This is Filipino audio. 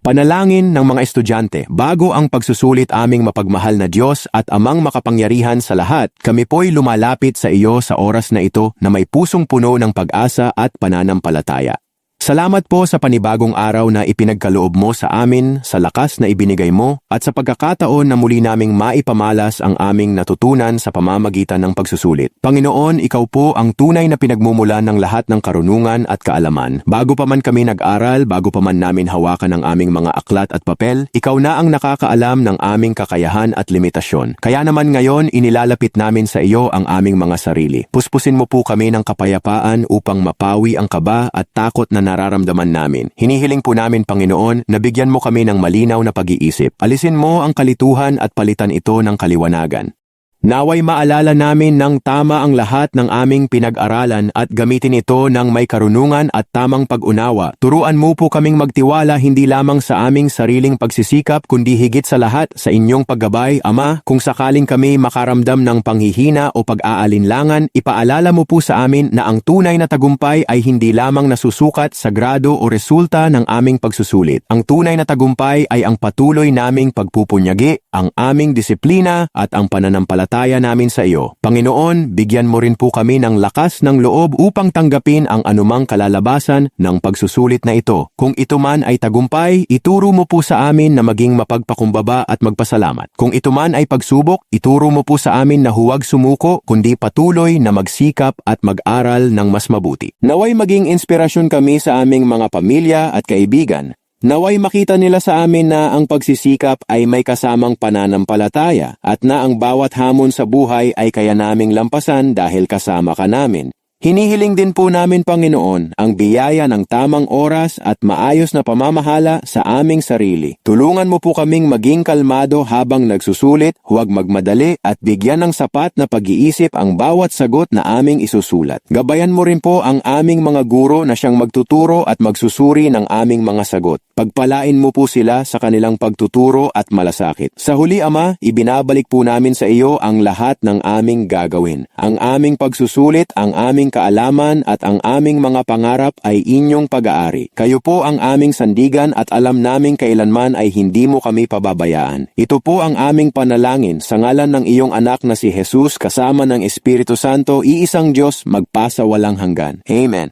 Panalangin ng mga estudyante, bago ang pagsusulit aming mapagmahal na Diyos at amang makapangyarihan sa lahat, kami po'y lumalapit sa iyo sa oras na ito na may pusong puno ng pag-asa at pananampalataya. Salamat po sa panibagong araw na ipinagkaloob mo sa amin, sa lakas na ibinigay mo, at sa pagkakataon na muli naming maipamalas ang aming natutunan sa pamamagitan ng pagsusulit. Panginoon, ikaw po ang tunay na pinagmumulan ng lahat ng karunungan at kaalaman. Bago pa man kami nag-aral, bago pa man namin hawakan ang aming mga aklat at papel, ikaw na ang nakakaalam ng aming kakayahan at limitasyon. Kaya naman ngayon, inilalapit namin sa iyo ang aming mga sarili. Puspusin mo po kami ng kapayapaan upang mapawi ang kaba at takot na nararamdaman namin. Hinihiling po namin, Panginoon, na bigyan mo kami ng malinaw na pag-iisip. Alisin mo ang kalituhan at palitan ito ng kaliwanagan. Naway maalala namin ng tama ang lahat ng aming pinag-aralan at gamitin ito ng may karunungan at tamang pag-unawa. Turuan mo po kaming magtiwala hindi lamang sa aming sariling pagsisikap kundi higit sa lahat sa inyong paggabay, Ama. Kung sakaling kami makaramdam ng panghihina o pag-aalinlangan, ipaalala mo po sa amin na ang tunay na tagumpay ay hindi lamang nasusukat sa grado o resulta ng aming pagsusulit. Ang tunay na tagumpay ay ang patuloy naming pagpupunyagi, ang aming disiplina at ang pananampalataya namin sa iyo. Panginoon, bigyan mo rin po kami ng lakas ng loob upang tanggapin ang anumang kalalabasan ng pagsusulit na ito. Kung ito man ay tagumpay, ituro mo po sa amin na maging mapagpakumbaba at magpasalamat. Kung ito man ay pagsubok, ituro mo po sa amin na huwag sumuko kundi patuloy na magsikap at mag-aral ng mas mabuti. Naway maging inspirasyon kami sa aming mga pamilya at kaibigan Naway makita nila sa amin na ang pagsisikap ay may kasamang pananampalataya at na ang bawat hamon sa buhay ay kaya naming lampasan dahil kasama ka namin. Hinihiling din po namin, Panginoon, ang biyaya ng tamang oras at maayos na pamamahala sa aming sarili. Tulungan mo po kaming maging kalmado habang nagsusulit, huwag magmadali at bigyan ng sapat na pag-iisip ang bawat sagot na aming isusulat. Gabayan mo rin po ang aming mga guro na siyang magtuturo at magsusuri ng aming mga sagot. Pagpalain mo po sila sa kanilang pagtuturo at malasakit. Sa huli, Ama, ibinabalik po namin sa iyo ang lahat ng aming gagawin. Ang aming pagsusulit, ang aming kaalaman at ang aming mga pangarap ay inyong pag-aari. Kayo po ang aming sandigan at alam naming kailanman ay hindi mo kami pababayaan. Ito po ang aming panalangin sa ngalan ng iyong anak na si Jesus kasama ng Espiritu Santo, iisang Diyos magpasa walang hanggan. Amen.